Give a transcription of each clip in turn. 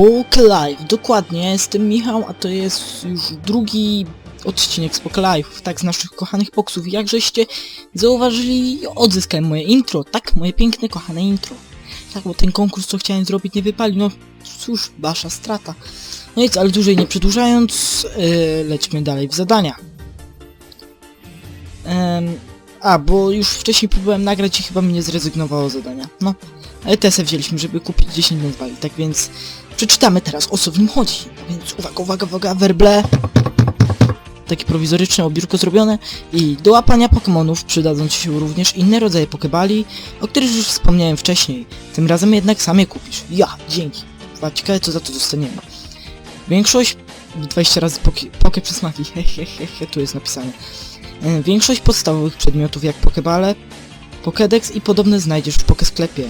Poke Live, dokładnie, jestem Michał, a to jest już drugi odcinek z Poke Live, tak z naszych kochanych poksów. Jakżeście zauważyli, odzyskałem moje intro, tak, moje piękne, kochane intro. Tak, bo ten konkurs, co chciałem zrobić, nie wypalił, no cóż, wasza strata. No nic, ale dłużej nie przedłużając, yy, lećmy dalej w zadania. A, bo już wcześniej próbowałem nagrać i chyba mi nie zrezygnowało zadania. No, ale TSE wzięliśmy, żeby kupić 10 nazwali, tak więc przeczytamy teraz o co w nim chodzi. Więc uwaga, uwaga, uwaga, werble. Takie prowizoryczne obiórko zrobione i do łapania Pokémonów przydadzą Ci się również inne rodzaje Pokebali, o których już wspomniałem wcześniej. Tym razem jednak sam je kupisz. Ja, dzięki. A co za to dostaniemy. Większość... 20 razy poke, poke przysmaki, hehehe, tu jest napisane. E, Większość podstawowych przedmiotów jak Pokebale, Pokédex i podobne znajdziesz w Pokesklepie.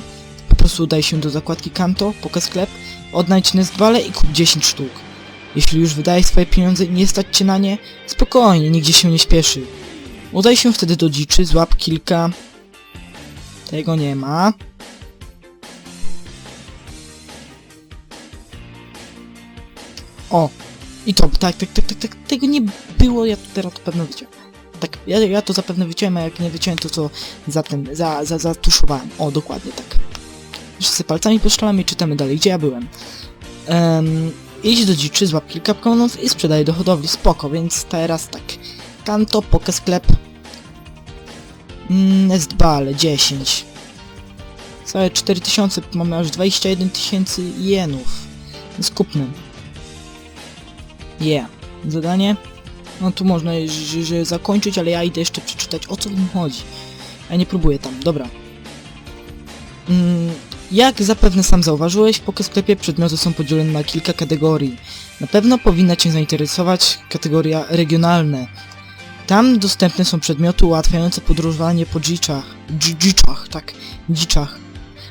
Po prostu udaj się do zakładki Kanto, Pokesklep, odnajdź Nestbale i kup 10 sztuk. Jeśli już wydajesz swoje pieniądze i nie stać cię na nie, spokojnie, nigdzie się nie śpieszy. Udaj się wtedy do dziczy, złap kilka... Tego nie ma. O! I to, tak, tak, tak, tak, tak, tego nie było, ja teraz to pewno wyciąłem. Tak, ja, ja to zapewne wyciąłem, a jak nie wyciąłem, to co za ten, za, za, zatuszowałem. O, dokładnie tak. Wszyscy palcami poszczelamy i czytamy dalej, gdzie ja byłem. Um, idź do dziczy, złap kilka Pokemonów i sprzedaj do hodowli, spoko, więc teraz tak. Kanto, Pokesklep. Mm, Nestball, 10. Całe 4000, mamy aż 21 tysięcy jenów. Więc kupmy. Yeah. Zadanie? No tu można że, zakończyć, ale ja idę jeszcze przeczytać o co w chodzi. Ja nie próbuję tam, dobra. Mm, jak zapewne sam zauważyłeś, w Pokesklepie przedmioty są podzielone na kilka kategorii. Na pewno powinna Cię zainteresować kategoria regionalne. Tam dostępne są przedmioty ułatwiające podróżowanie po dziczach. Dzi- Dziczach, tak, dziczach.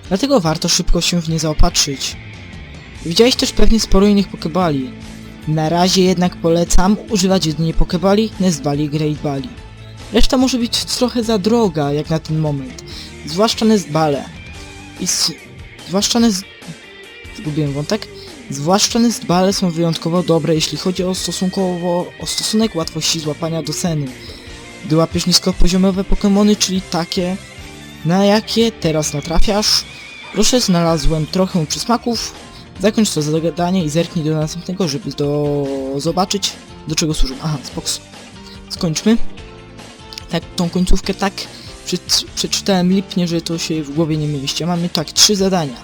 Dlatego warto szybko się w nie zaopatrzyć. Widziałeś też pewnie sporo innych pokebali. Na razie jednak polecam używać jedynie pokebali, Nestbali i Great Bali. Reszta może być trochę za droga jak na ten moment. Zwłaszcza Nestbale. I s- zwłaszcza Nest... Zgubiłem wątek. Zwłaszcza Nestbale są wyjątkowo dobre, jeśli chodzi o stosunkowo... o stosunek łatwości złapania do seny. Gdy łapiesz niskopoziomowe Pokemony, czyli takie, na jakie teraz natrafiasz, proszę znalazłem trochę przysmaków, zakończ to zadanie i zerknij do następnego, żeby do... zobaczyć, do czego służą. Aha, spoks. Skończmy. Tak, tą końcówkę tak przeczytałem lipnie, że to się w głowie nie mieści. A mamy tak, trzy zadania.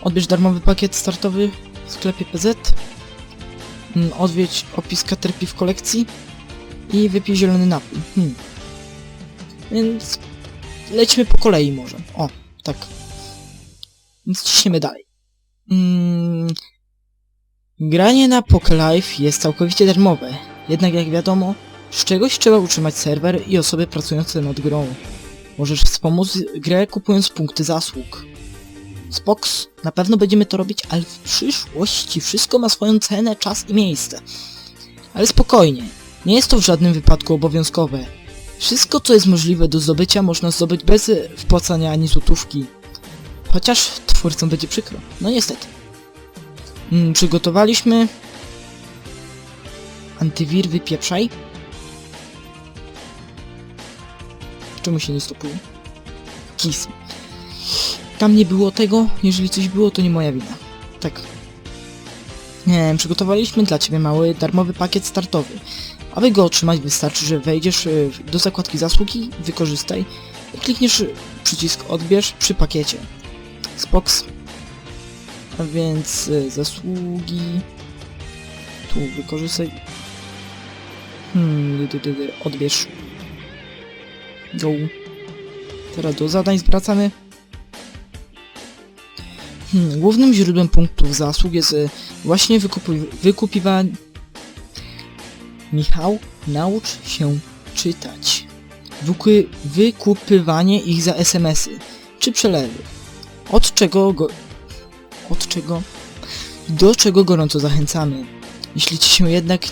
Odbierz darmowy pakiet startowy w sklepie PZ. Mm, Odwiedź opis Caterpie w kolekcji. I wypij zielony napój. Hmm. Więc lećmy po kolei może. O, tak. Więc ciśniemy dalej. Mm, granie na PokeLife jest całkowicie darmowe. Jednak jak wiadomo, z czegoś trzeba utrzymać serwer i osoby pracujące nad grą. Możesz wspomóc grę kupując punkty zasług. Spoks, na pewno będziemy to robić, ale w przyszłości wszystko ma swoją cenę, czas i miejsce. Ale spokojnie, nie jest to w żadnym wypadku obowiązkowe. Wszystko co jest możliwe do zdobycia można zdobyć bez wpłacania ani złotówki. Chociaż twórcom będzie przykro. No niestety. Mm, przygotowaliśmy... Antywir wypieprzaj. Czemu się nie stopuje? Kis. Tam nie było tego, jeżeli coś było, to nie moja wina. Tak. Nie, przygotowaliśmy dla Ciebie mały, darmowy pakiet startowy. Aby go otrzymać wystarczy, że wejdziesz y, do zakładki zasługi, wykorzystaj i klikniesz przycisk odbierz przy pakiecie. Spoks. A więc y, zasługi. Tu wykorzystaj. Hmm, odbierz. Teraz do zadań zwracamy. Hmm, głównym źródłem punktów zasług jest y, właśnie wykupi wykupiwanie... Michał, naucz się czytać. Wyku wykupywanie ich za SMS-y czy przelewy. Od czego go... Od czego? Do czego gorąco zachęcamy. Jeśli ci się jednak...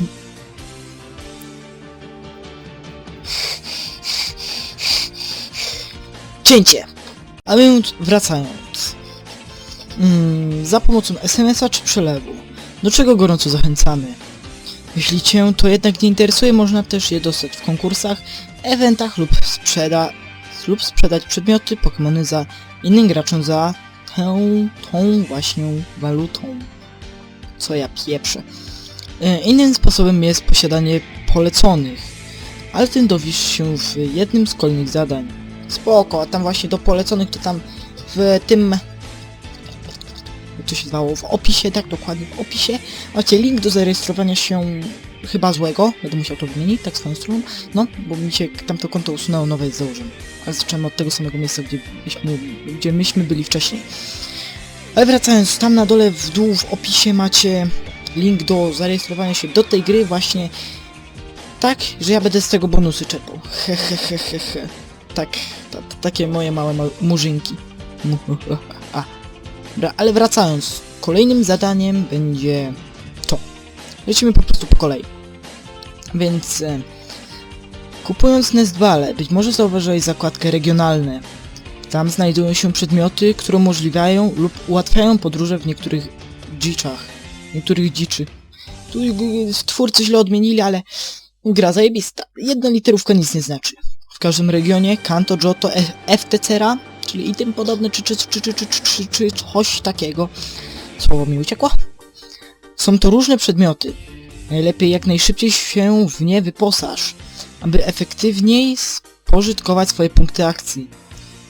Cięcie! A więc wracając. mm, za pomocą SMS-a czy przelewu, do czego gorąco zachęcamy. Jeśli Cię to jednak nie interesuje, można też je dostać w konkursach, eventach lub sprzeda lub sprzedać przedmioty Pokémony za innym graczom za tę, tą właśnie walutą. Co ja pieprzę. E, Innym sposobem jest posiadanie poleconych, ale tym dowiesz się w jednym z kolejnych zadań. Spoko, a tam właśnie do poleconych to tam w tym... To się zwało? W opisie, tak dokładnie w opisie macie link do zarejestrowania się chyba złego, będę musiał to wymienić, tak swoją stroną, no, bo mi się tamto konto usunęło, nowe jest założone. Ale zacząłem od tego samego miejsca, gdzie myśmy, gdzie myśmy byli wcześniej. Ale wracając, tam na dole w dół w opisie macie link do zarejestrowania się do tej gry właśnie tak, że ja będę z tego bonusy czerpał. He, he, he, he, he. Tak, ta, ta, takie moje małe ma murzynki. A. Ale wracając, kolejnym zadaniem będzie to. Lecimy po prostu po kolei. Więc e, kupując Nestbale, być może zauważyłeś zakładkę regionalne. Tam znajdują się przedmioty, które umożliwiają lub ułatwiają podróże w niektórych dziczach. Niektórych dziczy. Tu twórcy źle odmienili, ale gra zajebista. Jedna literówka nic nie znaczy. Każdym regionie Kanto, Johto, F- FTCera, czyli i tym podobne, czy, czy, czy, czy, czy, czy, czy, czy coś takiego. Słowo mi uciekło. Są to różne przedmioty. Najlepiej jak najszybciej się w nie wyposaż, aby efektywniej spożytkować swoje punkty akcji.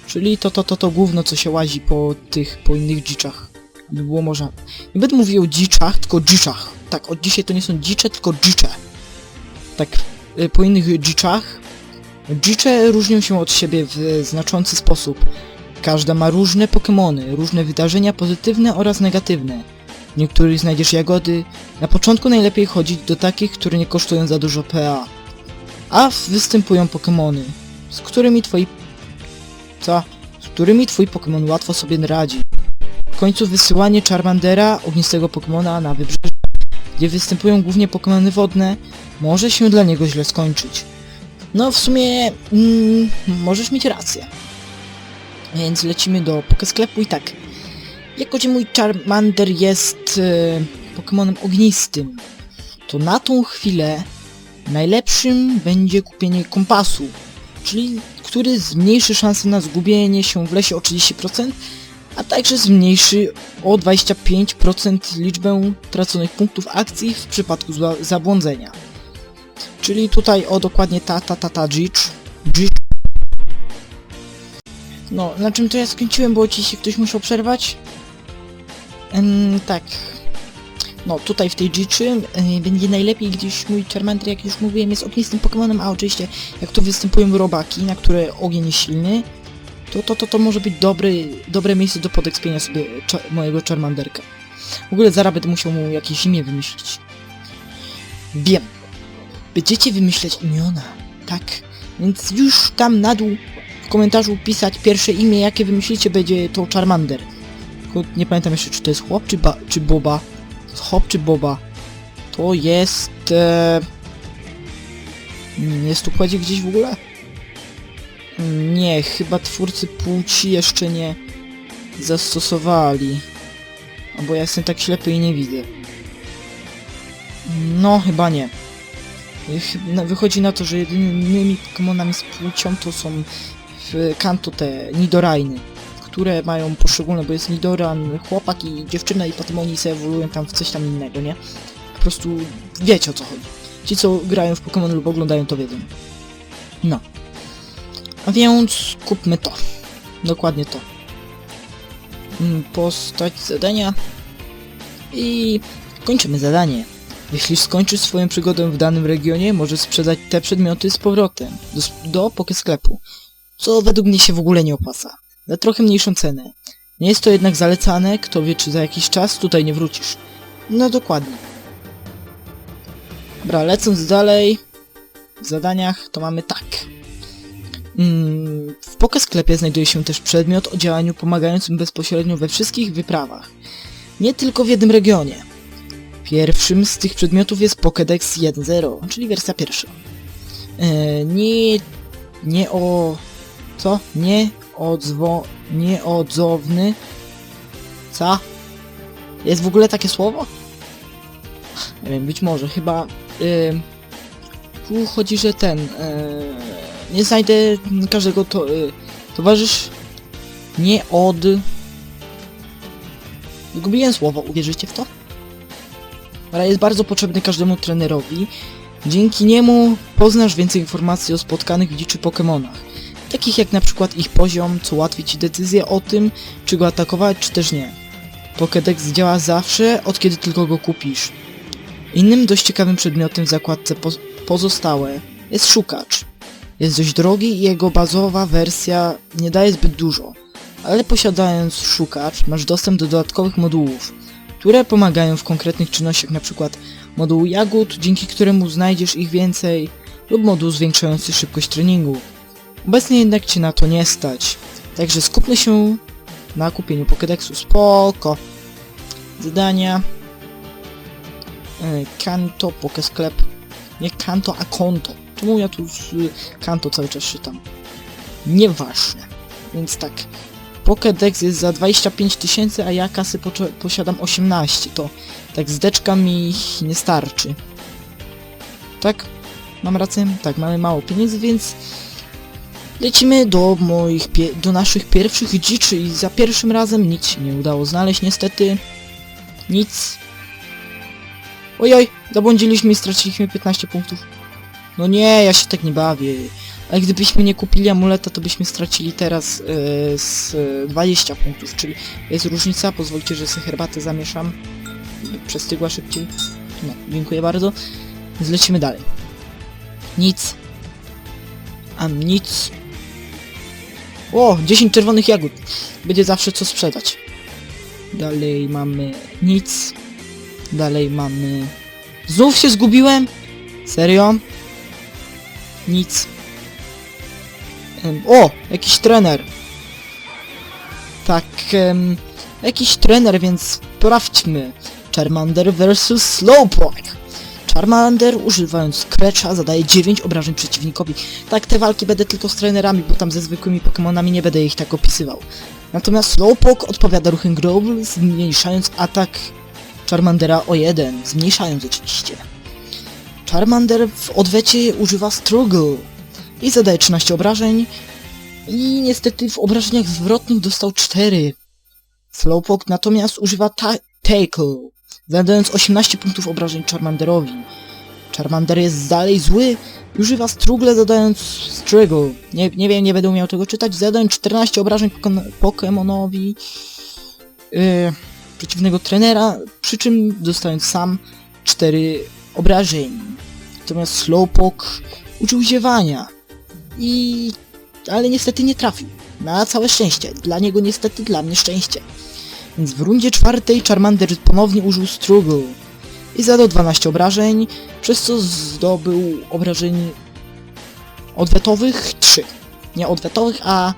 Czyli to, to, to, to gówno, co się łazi po tych, po innych dziczach. By było można... Nie będę mówił o dziczach, tylko dziczach. Tak, od dzisiaj to nie są dzicze, tylko dzicze. Tak, y, po innych dziczach. Dzicze różnią się od siebie w znaczący sposób. Każda ma różne Pokémony, różne wydarzenia pozytywne oraz negatywne. W niektórych znajdziesz jagody. Na początku najlepiej chodzić do takich, które nie kosztują za dużo PA. A występują Pokémony, z którymi twoi... Co? Z którymi twój Pokémon łatwo sobie radzi. W końcu wysyłanie Charmandera, ognistego Pokémona, na wybrzeże, gdzie występują głównie Pokémony wodne, może się dla niego źle skończyć. No w sumie... Mm, możesz mieć rację. Więc lecimy do Pokesklepu i tak. Jako, że mój Charmander jest e, Pokemonem ognistym, to na tą chwilę najlepszym będzie kupienie kompasu, czyli który zmniejszy szanse na zgubienie się w lesie o 30%, a także zmniejszy o 25% liczbę traconych punktów akcji w przypadku zabłądzenia. Czyli tutaj o dokładnie ta, ta, ta, ta, Dzicz. Dzicz. No, na czym to ja skończyłem, bo ci się ktoś musiał przerwać? Em, tak. No, tutaj w tej Dziczy y, będzie najlepiej, gdyż mój Charmander, jak już mówiłem, jest ognistym Pokemonem, a oczywiście jak tu występują robaki, na które ogień jest silny, to to, to, to może być dobry, dobre miejsce do podekspienia sobie cza mojego Charmanderka. W ogóle zaraz będę musiał mu jakieś imię wymyślić. Wiem. Będziecie wymyślać imiona. Tak. Więc już tam na dół w komentarzu pisać pierwsze imię, jakie wymyślicie, będzie to Charmander. Tylko nie pamiętam jeszcze, czy to jest chłop, czy, ba, czy boba. Hop czy boba. To jest... E... mm, Jest płeć gdzieś w ogóle? Mm, Nie, chyba twórcy płci jeszcze nie zastosowali. Albo ja jestem tak ślepy i nie widzę. No, chyba nie. Wychodzi na to, że jedynymi Pokemonami z płcią to są w Kanto te Nidorajny, które mają poszczególne, bo jest Nidoran, chłopak i dziewczyna i potem oni sobie ewoluują tam w coś tam innego, nie? Po prostu wiecie o co chodzi. Ci co grają w Pokémon lub oglądają to wiedzą. No. A więc kupmy to. Dokładnie to. Mm, Postać zadania. I kończymy zadanie. Jeśli skończysz swoją przygodę w danym regionie, możesz sprzedać te przedmioty z powrotem do, do Pokesklepu, co według mnie się w ogóle nie opłaca. Za trochę mniejszą cenę. Nie jest to jednak zalecane, kto wie czy za jakiś czas tutaj nie wrócisz. No dokładnie. Dobra, lecąc dalej, w zadaniach to mamy tak. Mm, w Pokesklepie znajduje się też przedmiot o działaniu pomagającym bezpośrednio we wszystkich wyprawach. Nie tylko w jednym regionie. Pierwszym z tych przedmiotów jest Pokédex 1.0, czyli wersja pierwsza. E, nie... nie o... co? Nie odzwo... nieodzowny Co? Jest w ogóle takie słowo? Nie wiem, być może, chyba... Tu chodzi, że ten... Yy, nie znajdę każdego to... Yy, towarzysz... Nie od... Zgubiłem słowo, uwierzycie w to? Ale jest bardzo potrzebny każdemu trenerowi. Dzięki niemu poznasz więcej informacji o spotkanych w dziczy Pokémonach. Takich jak na przykład ich poziom, co ułatwi ci decyzję o tym, czy go atakować, czy też nie. Pokédex działa zawsze, od kiedy tylko go kupisz. Innym dość ciekawym przedmiotem w zakładce po pozostałe jest szukacz. Jest dość drogi i jego bazowa wersja nie daje zbyt dużo, ale posiadając szukacz masz dostęp do dodatkowych modułów, które pomagają w konkretnych czynnościach, np. moduł jagód, dzięki któremu znajdziesz ich więcej, lub moduł zwiększający szybkość treningu. Obecnie jednak cię na to nie stać, także skupmy się na kupieniu Pokédexu. Spoko. Zadania. E, Kanto, Pokesklep. Nie Kanto, a Konto. Czemu ja tu Kanto cały czas czytam? Nieważne. Więc tak. Pokédex jest za 25 tysięcy, a ja kasy posiadam 18. To tak zdeczka mi nie starczy. Tak? Mam rację? Tak, mamy mało pieniędzy, więc lecimy do moich do naszych pierwszych dziczy i za pierwszym razem nic się nie udało znaleźć niestety. Nic. Ojoj, zabłądziliśmy i straciliśmy 15 punktów. No nie, ja się tak nie bawię. Ale gdybyśmy nie kupili amuleta, to byśmy stracili teraz e, z e, 20 punktów, czyli jest różnica. Pozwólcie, że sobie herbatę zamieszam. Przestygła szybciej. No, dziękuję bardzo. Więc lecimy dalej. Nic. A nic. O, 10 czerwonych jagód. Będzie zawsze co sprzedać. Dalej mamy nic. Dalej mamy... Znów się zgubiłem? Serio? Nic. O! Jakiś trener. Tak, em, jakiś trener, więc sprawdźmy. Charmander vs Slowpoke. Charmander używając Scratcha zadaje 9 obrażeń przeciwnikowi. Tak, te walki będę tylko z trenerami, bo tam ze zwykłymi Pokémonami nie będę ich tak opisywał. Natomiast Slowpoke odpowiada ruchem Growl, zmniejszając atak Charmandera o 1, zmniejszając oczywiście. Charmander w odwecie używa Struggle i zadaje 13 obrażeń i niestety w obrażeniach zwrotnych dostał 4. Slowpoke natomiast używa ta Tackle, zadając 18 punktów obrażeń Charmanderowi. Charmander jest dalej zły i używa Struggle zadając Struggle. Nie, nie wiem, nie będę umiał tego czytać. Zadając 14 obrażeń Pokemonowi yy, przeciwnego trenera, przy czym dostając sam 4 obrażeń. Natomiast Slowpoke uczył ziewania. I... ale niestety nie trafił. Na całe szczęście. Dla niego niestety, dla mnie szczęście. Więc w rundzie czwartej Charmander ponownie użył Struggle i zadał 12 obrażeń, przez co zdobył obrażeń odwetowych 3. Nie odwetowych, a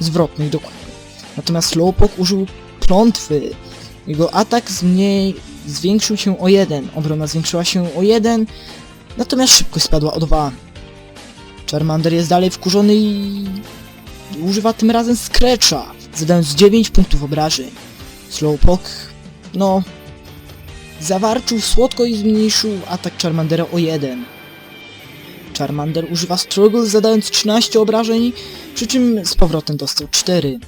zwrotnych dokładnie. Natomiast Slowpoke użył klątwy. Jego atak zmniej... zwiększył się o 1, obrona zwiększyła się o 1, natomiast szybkość spadła o 2. Charmander jest dalej wkurzony i używa tym razem Scratcha, zadając 9 punktów obrażeń. Slowpoke, no, zawarczył słodko i zmniejszył atak Charmandera o 1. Charmander używa Struggle, zadając 13 obrażeń, przy czym z powrotem dostał 4.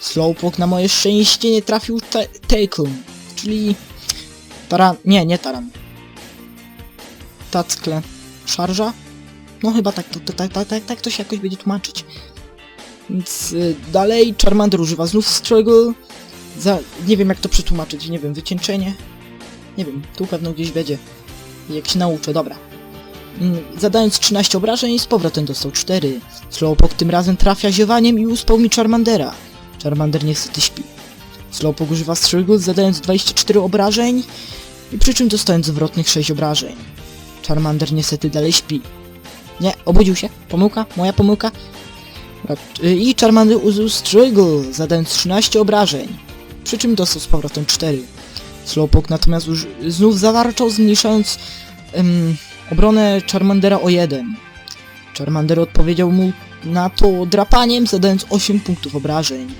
Slowpoke na moje szczęście nie trafił ta Tackle, czyli taran... nie, nie taran. Tackle. Szarża? No chyba tak, to, tak, tak, tak, tak to się jakoś będzie tłumaczyć. Więc y, dalej Charmander używa znów Struggle. Za, nie wiem jak to przetłumaczyć, nie wiem, wycieńczenie? Nie wiem, tu pewno gdzieś będzie. Jak się nauczę, dobra. Mm, Zadając 13 obrażeń, z powrotem dostał 4. Slowpoke tym razem trafia ziewaniem i uspał mi Charmandera. Charmander niestety śpi. Slowpoke używa Struggle, zadając 24 obrażeń i przy czym dostając zwrotnych 6 obrażeń. Charmander niestety dalej śpi. Nie, obudził się. Pomyłka, moja pomyłka. Dobra, y, I Charmander użył Struggle, zadając 13 obrażeń. Przy czym dostał z powrotem 4. Slowpoke natomiast już znów zawarczał, zmniejszając em, obronę Charmandera o 1. Charmander odpowiedział mu na to drapaniem, zadając 8 punktów obrażeń.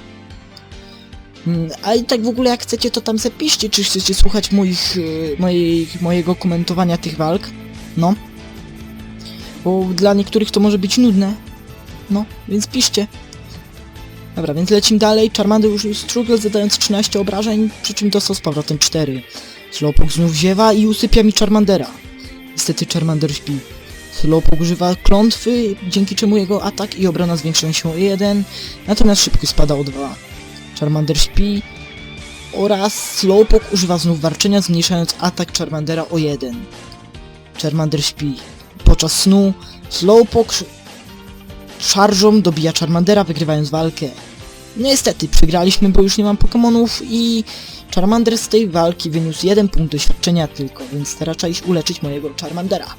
A i tak w ogóle jak chcecie to tam zapiszcie, czy chcecie słuchać moich, y, moich, mojego komentowania tych walk. No. Bo dla niektórych to może być nudne. No, więc piszcie. Dobra, więc lecimy dalej. Charmander użył struggle zadając 13 obrażeń, przy czym dostał z powrotem 4. Slowpoke znów ziewa i usypia mi Charmandera. Niestety Charmander śpi. Slowpoke używa klątwy, dzięki czemu jego atak i obrona zwiększają się o 1, natomiast szybkość spada o 2. Charmander śpi oraz Slowpoke używa znów warczenia, zmniejszając atak Charmandera o 1. Charmander śpi. Podczas snu Slowpoke sz- szarżą dobija Charmandera, wygrywając walkę. Niestety, przegraliśmy, bo już nie mam Pokemonów i Charmander z tej walki wyniósł jeden punkt doświadczenia tylko, więc iść uleczyć mojego Charmandera.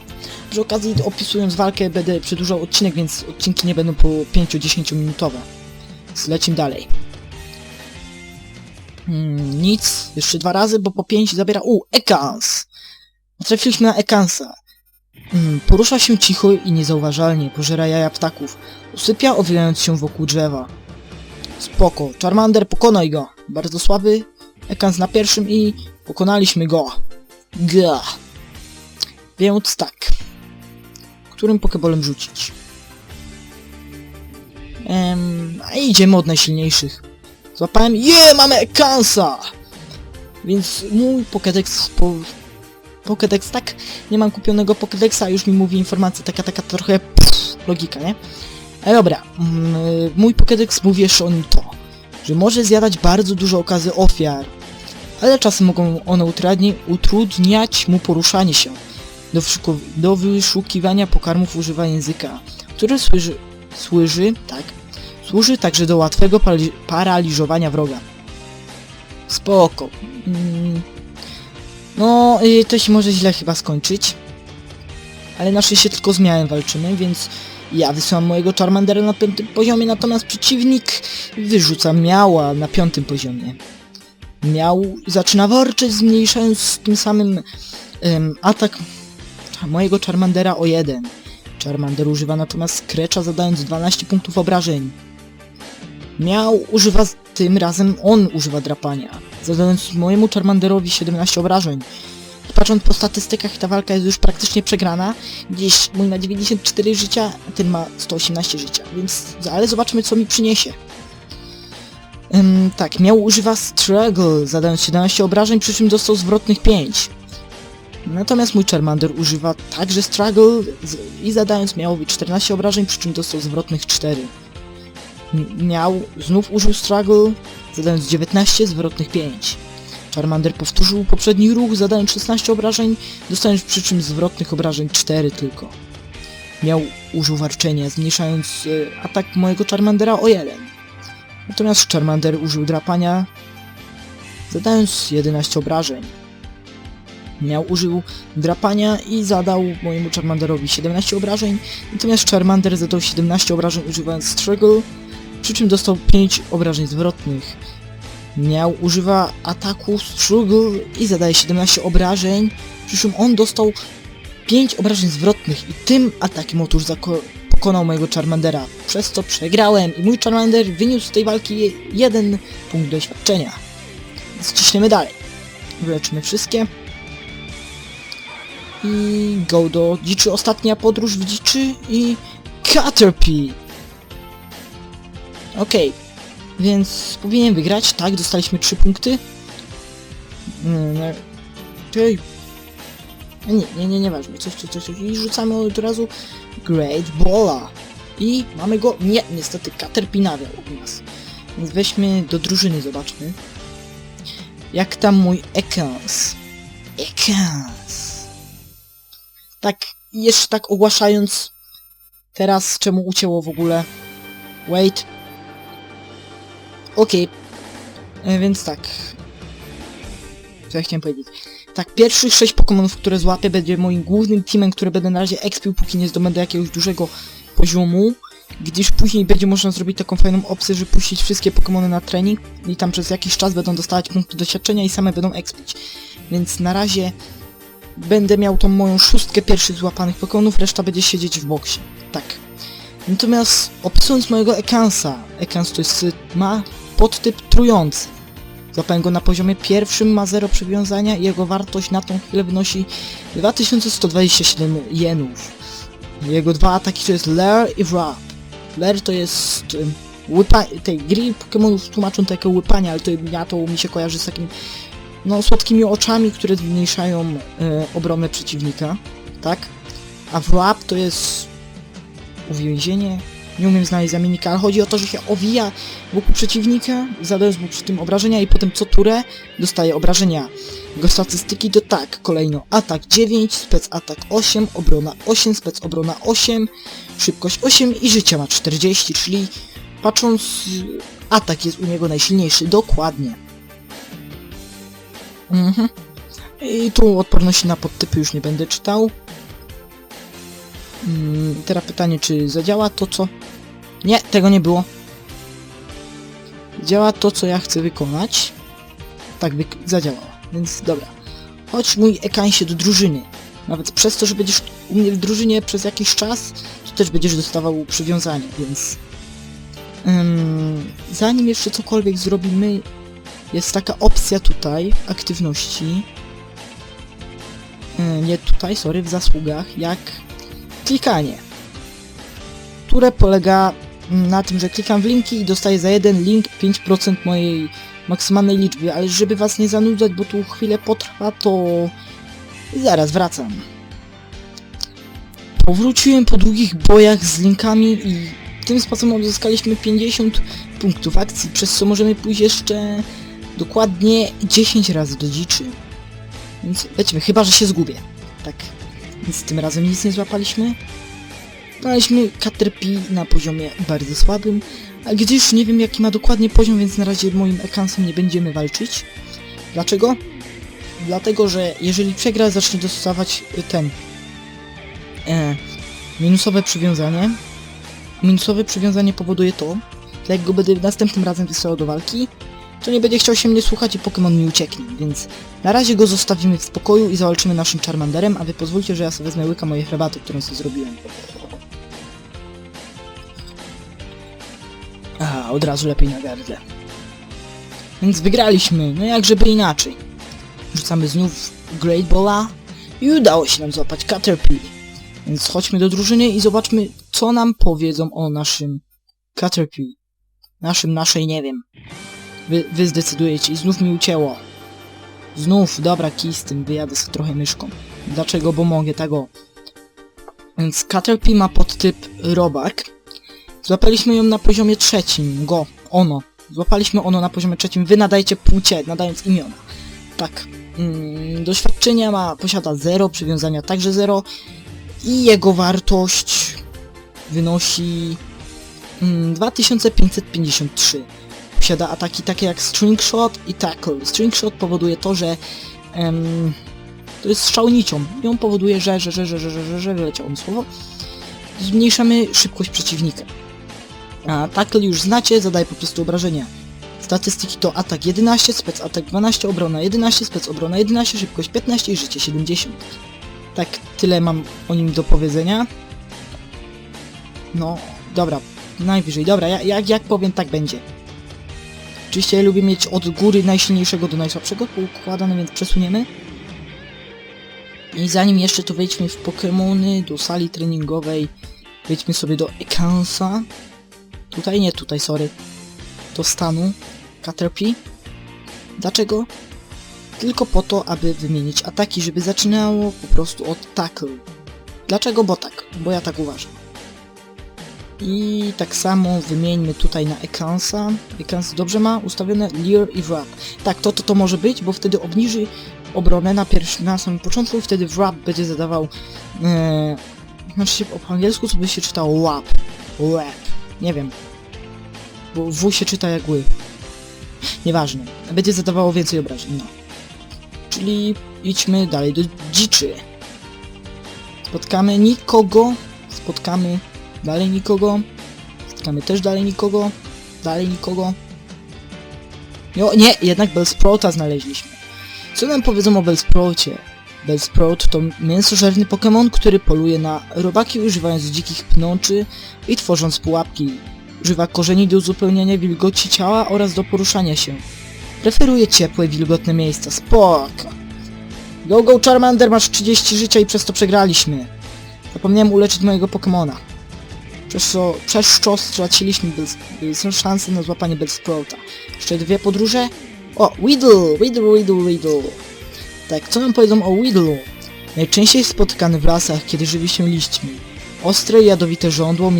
Przy okazji, opisując walkę, będę przedłużał odcinek, więc odcinki nie będą po 5-10 minutowe. Więc lecimy dalej. Hmm, nic, jeszcze dwa razy, bo po 5 zabiera... U, Ekans! Trafiliśmy na Ekansa. Mm, porusza się cicho i niezauważalnie, pożera jaja ptaków. Usypia, owijając się wokół drzewa. Spoko, Charmander, pokonaj go. Bardzo słaby. Ekans na pierwszym i pokonaliśmy go. Ga. Więc tak. Którym pokebolem rzucić? Ehm, a idziemy od najsilniejszych. Złapałem... Je, mamy Ekansa! Więc mój Pokédex po... Pokédex tak, nie mam kupionego Pokédexa, już mi mówi informacja taka, taka trochę pff, logika, nie? Ale dobra, mm, mój Pokédex mówi jeszcze o nim to, że może zjadać bardzo dużo okazy ofiar, ale czasem mogą one utrudni, utrudniać mu poruszanie się. Do, do wyszukiwania pokarmów używa języka, który służy, służy, tak, służy także do łatwego parali paraliżowania wroga. Spoko. Mm, no, y, to się może źle chyba skończyć. Ale na szczęście tylko z miałem walczymy, więc ja wysyłam mojego Charmandera na piątym poziomie, natomiast przeciwnik wyrzuca miała na piątym poziomie. Miał zaczyna warczyć, zmniejszając tym samym atak mojego Charmandera o 1. Charmander używa natomiast Skrecza zadając 12 punktów obrażeń. Miał używa tym razem on używa drapania, zadając mojemu Charmanderowi 17 obrażeń. Patrząc po statystykach ta walka jest już praktycznie przegrana, gdzieś mój ma 94 życia, ten ma 118 życia, więc ale zobaczmy co mi przyniesie. Ym, tak, miał używa Struggle, zadając 17 obrażeń, przy czym dostał zwrotnych 5. Natomiast mój Charmander używa także Struggle i zadając miałowi 14 obrażeń, przy czym dostał zwrotnych 4. M- miał, znów użył Struggle, zadając 19, zwrotnych 5. Charmander powtórzył poprzedni ruch, zadając 16 obrażeń, dostając przy czym zwrotnych obrażeń 4 tylko. Miał, użył warczenia, zmniejszając e, atak mojego Charmandera o 1. Natomiast Charmander użył drapania, zadając 11 obrażeń. Miał użył drapania i zadał mojemu Charmanderowi 17 obrażeń, natomiast Charmander zadał 17 obrażeń używając Struggle, przy czym dostał 5 obrażeń zwrotnych. Miał używa ataku Struggle i zadaje 17 obrażeń, przy czym on dostał 5 obrażeń zwrotnych i tym atakiem otóż pokonał mojego Charmandera, przez co przegrałem i mój Charmander wyniósł z tej walki je- jeden punkt doświadczenia. Więc dalej. Wyleczymy wszystkie. I go do dziczy, ostatnia podróż w dziczy i Caterpie. Okej, więc powinien wygrać, tak, dostaliśmy 3 punkty. Mm, no, Tej. Nie, nie, nie, nieważne, coś, coś, coś, coś. I rzucamy od razu Great Bola. I mamy go, nie, niestety Caterpie nawiał u nas. Więc weźmy do drużyny, zobaczmy. Jak tam mój Ekans? Ekans. Tak, jeszcze tak ogłaszając teraz, czemu ucięło w ogóle. Wait. Okej. E, Więc tak. Co ja chciałem powiedzieć? Tak, pierwszych 6 Pokémonów, które złapię, będzie moim głównym teamem, który będę na razie expił, póki nie zdobędę jakiegoś dużego poziomu. Gdyż później będzie można zrobić taką fajną opcję, że puścić wszystkie Pokémony na trening i tam przez jakiś czas będą dostawać punkty doświadczenia i same będą expić. Więc na razie będę miał tą moją szóstkę pierwszych złapanych Pokémonów, reszta będzie siedzieć w boksie. Tak. Natomiast opisując mojego Ekansa, Ekans to jest, ma podtyp trujący. Złapałem go na poziomie pierwszym, ma 0 przywiązania i jego wartość na tą chwilę wynosi 2127 jenów. Jego dwa ataki to jest Lair i Wrap. Lair to jest łypa... tej gry Pokemonów tłumaczą jako łypanie, ale to ja to mi się kojarzy z takim no słodkimi oczami, które zmniejszają e, obronę przeciwnika, tak? A Wrap to jest uwięzienie. Nie umiem znaleźć zamiennika, ale chodzi o to, że się owija wokół przeciwnika, zadając mu przy tym obrażenia i potem co turę dostaje obrażenia. Jego statystyki to tak, kolejno atak 9, spec atak 8, obrona 8, spec obrona 8, szybkość 8 i życie ma 40, czyli patrząc atak jest u niego najsilniejszy, dokładnie. Mhm. I tu odporności na podtypy już nie będę czytał. Mm, teraz pytanie, czy zadziała to, co... Nie, tego nie było. Działa to, co ja chcę wykonać. Tak, wy... zadziałało. Więc dobra. Chodź mój Ekansie do drużyny. Nawet przez to, że będziesz u mnie w drużynie przez jakiś czas, to też będziesz dostawał przywiązanie, więc... Ym, zanim jeszcze cokolwiek zrobimy, jest taka opcja tutaj, aktywności. Yy, nie tutaj, sorry, w zasługach, jak klikanie. Które polega na tym, że klikam w linki i dostaję za jeden link 5% mojej maksymalnej liczby, ale żeby was nie zanudzać, bo tu chwilę potrwa, to zaraz wracam. Powróciłem po długich bojach z linkami i tym sposobem uzyskaliśmy 50 punktów akcji, przez co możemy pójść jeszcze dokładnie 10 razy do dziczy. Więc lecimy, chyba że się zgubię. Tak. Więc tym razem nic nie złapaliśmy. Znaleźliśmy Caterpie na poziomie bardzo słabym, a gdyż nie wiem jaki ma dokładnie poziom, więc na razie moim Ekansem nie będziemy walczyć. Dlaczego? Dlatego, że jeżeli przegra, zacznie dostawać ten e, minusowe przywiązanie. Minusowe przywiązanie powoduje to, że jak go będę następnym razem wysyłał do walki, to nie będzie chciał się mnie słuchać i Pokémon mi ucieknie, więc na razie go zostawimy w spokoju i zawalczymy naszym Charmanderem, a wy pozwólcie, że ja sobie wezmę łyka mojej herbaty, którą sobie zrobiłem. A, od razu lepiej na gardle. Więc wygraliśmy, no jak żeby inaczej. Rzucamy znów Great Balla i udało się nam złapać Caterpie. Więc chodźmy do drużyny i zobaczmy, co nam powiedzą o naszym Caterpie. Naszym, naszej, nie wiem. Wy, wy zdecydujecie i znów mi ucięło. Znów, dobra, kij z tym, wyjadę sobie trochę myszką. Dlaczego? Bo mogę, tego. Więc Caterpie ma podtyp robak. Złapaliśmy ją na poziomie trzecim, go, ono. Złapaliśmy ono na poziomie trzecim, wy nadajcie płcie, nadając imiona. Tak. Mm, doświadczenia ma, posiada 0, przywiązania także 0 i jego wartość wynosi mm, 2553 posiada ataki takie jak String Shot i Tackle. String Shot powoduje to, że em, to jest strzałnicią i on powoduje, że, że, że, że, że, że, że, że wyleciało mi słowo. Zmniejszamy szybkość przeciwnika. A Tackle już znacie, zadaje po prostu obrażenia. Statystyki to atak 11, spec atak 12, obrona 11, spec obrona 11, szybkość 15 i życie 70. Tak, tyle mam o nim do powiedzenia. No, dobra, najwyżej, dobra, ja, jak, jak powiem, tak będzie. Oczywiście lubię mieć od góry najsilniejszego do najsłabszego poukładane, więc przesuniemy. I zanim jeszcze to wejdźmy w Pokémony, do sali treningowej, wejdźmy sobie do Ekansa. Tutaj nie, tutaj, sorry. Do stanu Caterpie. Dlaczego? Tylko po to, aby wymienić ataki, żeby zaczynało po prostu od tackle. Dlaczego? Bo tak, bo ja tak uważam. I tak samo wymieńmy tutaj na Ekansa. Ekans dobrze ma ustawione Lear i Wrap. Tak, to, to to może być, bo wtedy obniży obronę na pierwszym, na samym początku i wtedy Wrap będzie zadawał e, znaczy po angielsku to by się czytało. Łap. Nie wiem. Bo W się czyta jak ły. Nieważne. Będzie zadawało więcej obrażeń, no. Czyli idźmy dalej do dziczy. Spotkamy nikogo. Spotkamy Dalej nikogo. Spotkamy też dalej nikogo. Dalej nikogo. Jo, nie, jednak Bellsprota znaleźliśmy. Co nam powiedzą o Bellsprocie? Bellsprout to mięsożerny Pokémon, który poluje na robaki używając dzikich pnączy i tworząc pułapki. Używa korzeni do uzupełniania wilgoci ciała oraz do poruszania się. Preferuję ciepłe, wilgotne miejsca. Spoko. Go, go, Charmander, masz 30 życia i przez to przegraliśmy. Zapomniałem uleczyć mojego Pokemona. Przez co, przez co straciliśmy bez, bez szansy na złapanie Bellsprouta. Jeszcze dwie podróże. O, Weedle, Weedle, Weedle, Weedle. Tak, co nam powiedzą o Weedle? Najczęściej spotykany w lasach, kiedy żywi się liśćmi. Ostre jadowite żądło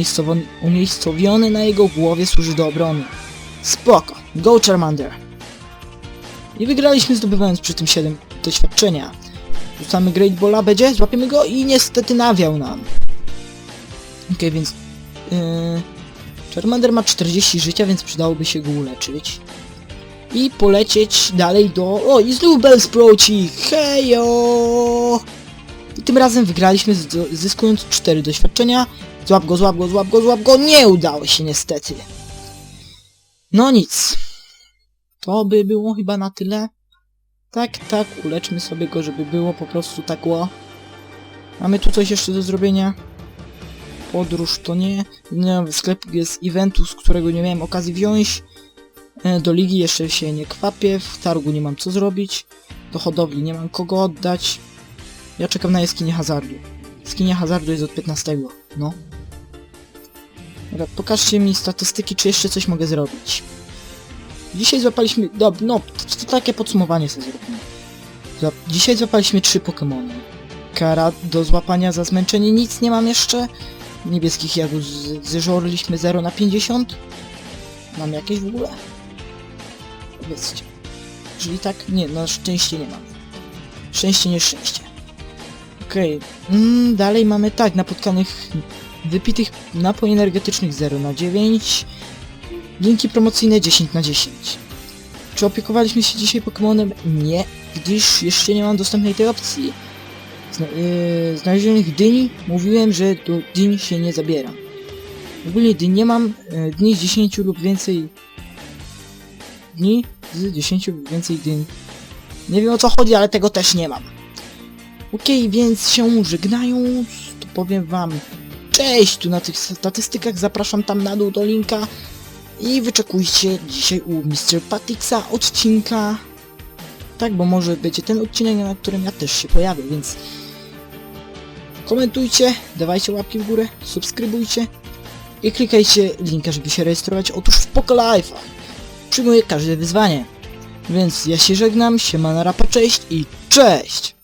umiejscowione na jego głowie służy do obrony. Spoko, go Charmander. I wygraliśmy zdobywając przy tym 7 doświadczenia. Rzucamy Great Balla, będzie, złapiemy go i niestety nawiał nam. Okej, więc... Yy, Charmander ma 40 życia, więc przydałoby się go uleczyć. I polecieć dalej do... O, i znów Bellsproci! Hejo! I tym razem wygraliśmy, zyskując 4 doświadczenia. Złap go, złap go, złap go, złap go! Nie udało się niestety. No nic. To by było chyba na tyle. Tak, tak, uleczmy sobie go, żeby było po prostu tak ło. Mamy tu coś jeszcze do zrobienia? Podróż to nie. sklepie jest eventu, z którego nie miałem okazji wziąć. E, Do ligi jeszcze się nie kwapię, w targu nie mam co zrobić. Do hodowli nie mam kogo oddać. Ja czekam na jaskinię hazardu. Jaskinia hazardu jest od 15. No. Dobra, pokażcie mi statystyki, czy jeszcze coś mogę zrobić. Dzisiaj złapaliśmy... Dob, no, to, to takie podsumowanie sobie zrobimy. Dzisiaj złapaliśmy trzy Pokemony. Kara do złapania za zmęczenie nic nie mam jeszcze. Niebieskich jagód z- zeżorliśmy 0 na 50. Mam jakieś w ogóle? Powiedzcie. Jeżeli tak, nie, na szczęście nie mam. Szczęście, nie szczęście. Okej, mm, dalej mamy tak, napotkanych wypitych napoi energetycznych 0 na 9. Linki promocyjne 10 na 10. Czy opiekowaliśmy się dzisiaj Pokemonem? Nie, gdyż jeszcze nie mam dostępnej tej opcji. Zna yy, znalezionych dyni mówiłem, że do dyń się nie zabiera. Ogólnie dyń nie mam, yy, dni z 10 lub więcej dni z 10 lub więcej dyń. Nie wiem o co chodzi, ale tego też nie mam. Okej, więc się żegnając, to powiem wam cześć, tu na tych statystykach zapraszam tam na dół do linka i wyczekujcie dzisiaj u Mr. Patixa odcinka. Tak, bo może będzie ten odcinek, na którym ja też się pojawię, więc komentujcie, dawajcie łapki w górę, subskrybujcie i klikajcie linka, żeby się rejestrować. Otóż w Pokolife'ach przyjmuję każde wyzwanie. Więc ja się żegnam, siema na rapa, cześć i cześć!